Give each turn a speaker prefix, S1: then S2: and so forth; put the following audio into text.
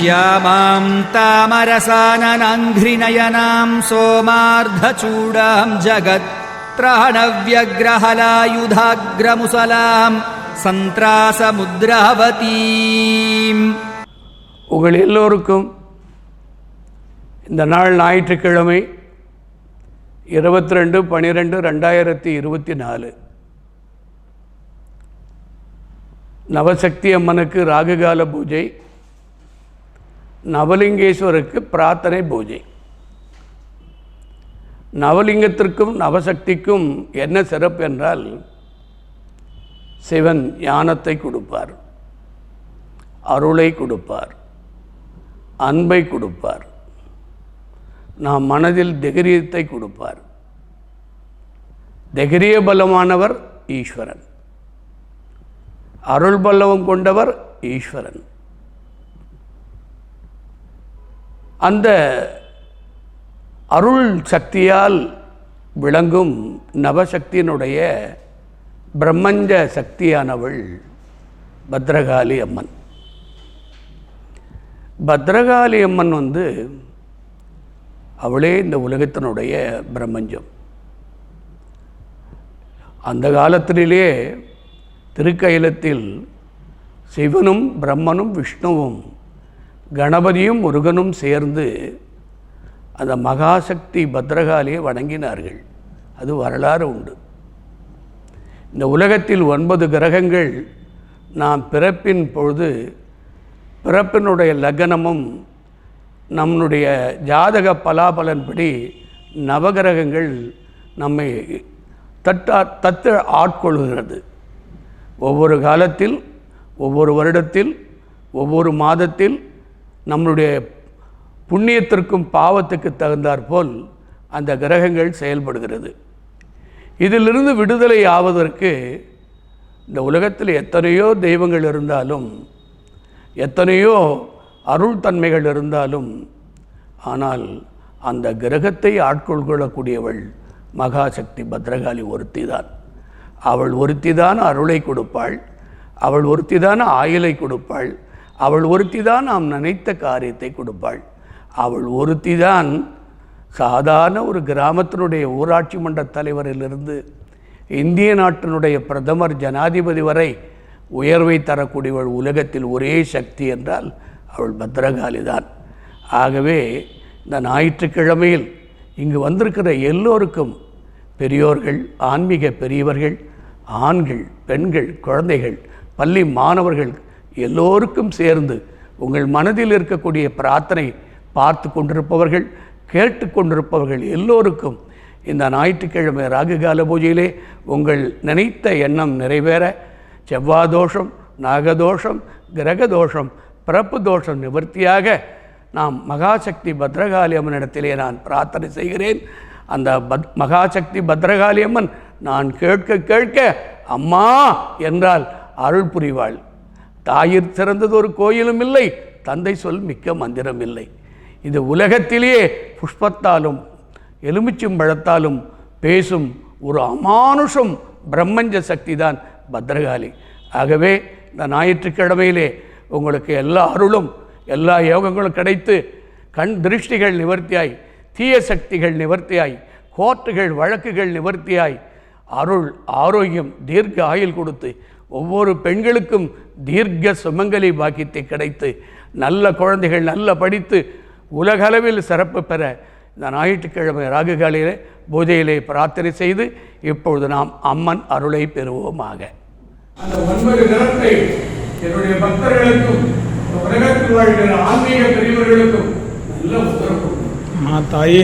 S1: श्यामां तामरसाननाङ्घ्रिनयनां सोमार्धचूडां जगत्त्राणव्यग्रहलायुधाग्रमुसलां सन्त्रासमुद्रावतीम्
S2: உங்கள் எல்லோருக்கும் இந்த நாள் ஞாயிற்றுக்கிழமை இருபத்தி ரெண்டு பன்னிரெண்டு ரெண்டாயிரத்தி இருபத்தி நாலு நவசக்தி அம்மனுக்கு ராகுகால பூஜை நவலிங்கேஸ்வருக்கு பிரார்த்தனை பூஜை. நவலிங்கத்திற்கும் நவசக்திக்கும் என்ன சிறப்பு என்றால் சிவன் ஞானத்தை கொடுப்பார் அருளை கொடுப்பார் அன்பை கொடுப்பார் நாம் மனதில் தைரியத்தை கொடுப்பார். தைரிய பலமானவர் ஈஸ்வரன். அருள் பல்லவம் கொண்டவர் ஈஸ்வரன். அந்த அருள் சக்தியால் விளங்கும் நவசக்தியினுடைய பிரம்மஞ்ச சக்தியானவள் பத்ரகாளி அம்மன். பத்ரகாளி அம்மன் வந்து அவளே இந்த உலகத்தினுடைய பிரம்மஞ்சம். அந்த காலத்திலே திருக்கயிலத்தில் சிவனும் பிரம்மனும் விஷ்ணுவும் கணபதியும் முருகனும் சேர்ந்து அந்த மகாசக்தி பத்ரகாளியை வணங்கினார்கள். அது வரலாறு உண்டு. இந்த உலகத்தில் ஒன்பது கிரகங்கள் நாம் பிறப்பின் பொழுது பிறப்பினுடைய லக்னமும் நம்முடைய ஜாதக பலாபலன்படி நவகிரகங்கள் நம்மை தட்டா தத்து ஆட்கொள்கிறது. ஒவ்வொரு காலத்தில் ஒவ்வொரு வருடத்தில் ஒவ்வொரு மாதத்தில் நம்மளுடைய புண்ணியத்திற்கும் பாவத்துக்கு தகுந்தாற்போல் அந்த கிரகங்கள் செயல்படுகிறது. இதிலிருந்து விடுதலை ஆவதற்கு இந்த உலகத்தில் எத்தனையோ தெய்வங்கள் இருந்தாலும் எத்தனையோ அருள் தன்மைகள் இருந்தாலும் ஆனால் அந்த கிரகத்தை ஆட்கொள்கொள்ளக்கூடியவள் மகாசக்தி பத்ரகாளி ஒருத்தி தான். அவள் ஒருத்திதான் அருளை கொடுப்பாள் அவள் ஒருத்திதான் ஆயுளை கொடுப்பாள் அவள் ஒருத்திதான் நாம் நினைத்த காரியத்தை கொடுப்பாள். அவள் ஒருத்திதான் சாதாரண ஒரு கிராமத்தினுடைய ஊராட்சி மன்ற தலைவரிலிருந்து இந்திய நாட்டினுடைய பிரதமர் ஜனாதிபதி வரை உயர்வை தரக்கூடியவள் உலகத்தில் ஒரே சக்தி என்றால் அவள் பத்ரகாளி தான் ஆகவே இந்த ஞாயிற்றுக்கிழமையில் இங்கு வந்திருக்கிற எல்லோருக்கும் பெரியோர்கள் ஆன்மீக பெரியவர்கள் ஆண்கள் பெண்கள் குழந்தைகள் பள்ளி மாணவர்கள் எல்லோருக்கும் சேர்ந்து உங்கள் மனதில் இருக்கக்கூடிய பிரார்த்தனை பார்த்து கொண்டிருப்பவர்கள் கேட்டு கொண்டிருப்பவர்கள் எல்லோருக்கும் இந்த ஞாயிற்றுக்கிழமை ராகுகால பூஜையிலே உங்கள் நினைத்த எண்ணம் நிறைவேற செவ்வாதோஷம் நாகதோஷம் கிரகதோஷம் பிறப்பு தோஷம் நிவர்த்தியாக நாம் மகாசக்தி பத்ரகாளி அம்மனிடத்திலே நான் பிரார்த்தனை செய்கிறேன். அந்த பத் மகாசக்தி பத்ரகாளி அம்மன் நான் கேட்க கேட்க அம்மா என்றால் அருள் புரிவாள். தாயிற் சிறந்தது ஒரு கோயிலும் இல்லை தந்தை சொல் மிக்க மந்திரம் இல்லை. இது உலகத்திலேயே புஷ்பத்தாலும் எலுமிச்சும் பழத்தாலும் பேசும் ஒரு அமானுஷம் பிரம்மஞ்ச சக்தி தான் பத்ரகாளி. ஆகவே இந்த ஞாயிற்றுக்கிழமையிலே உங்களுக்கு எல்லா அருளும் எல்லா யோகங்களும் கிடைத்து கண் திருஷ்டிகள் நிவர்த்தியாய் தீய சக்திகள் நிவர்த்தியாய் கோர்ட்டுகள் வழக்குகள் நிவர்த்தியாய் அருள் ஆரோக்கியம் தீர்க்க ஆயுள் கொடுத்து ஒவ்வொரு பெண்களுக்கும் தீர்க்க சுமங்கலி பாக்கியத்தை கிடைத்து நல்ல குழந்தைகள் நல்ல படித்து உலகளவில் சிறப்பு பெற இந்த ஞாயிற்றுக்கிழமை ராகுகாலையிலே பூஜையிலே பிரார்த்தனை செய்து இப்பொழுது நாம் அம்மன் அருளை பெறுவோமாக. அந்த ஒன்பது நிறத்தை என்னுடைய பக்தர்களுக்கும் உலகத்தில் வாழ்கிற ஆன்மீக பெரியவர்களுக்கும் நல்ல உத்தரவு
S3: தாயே.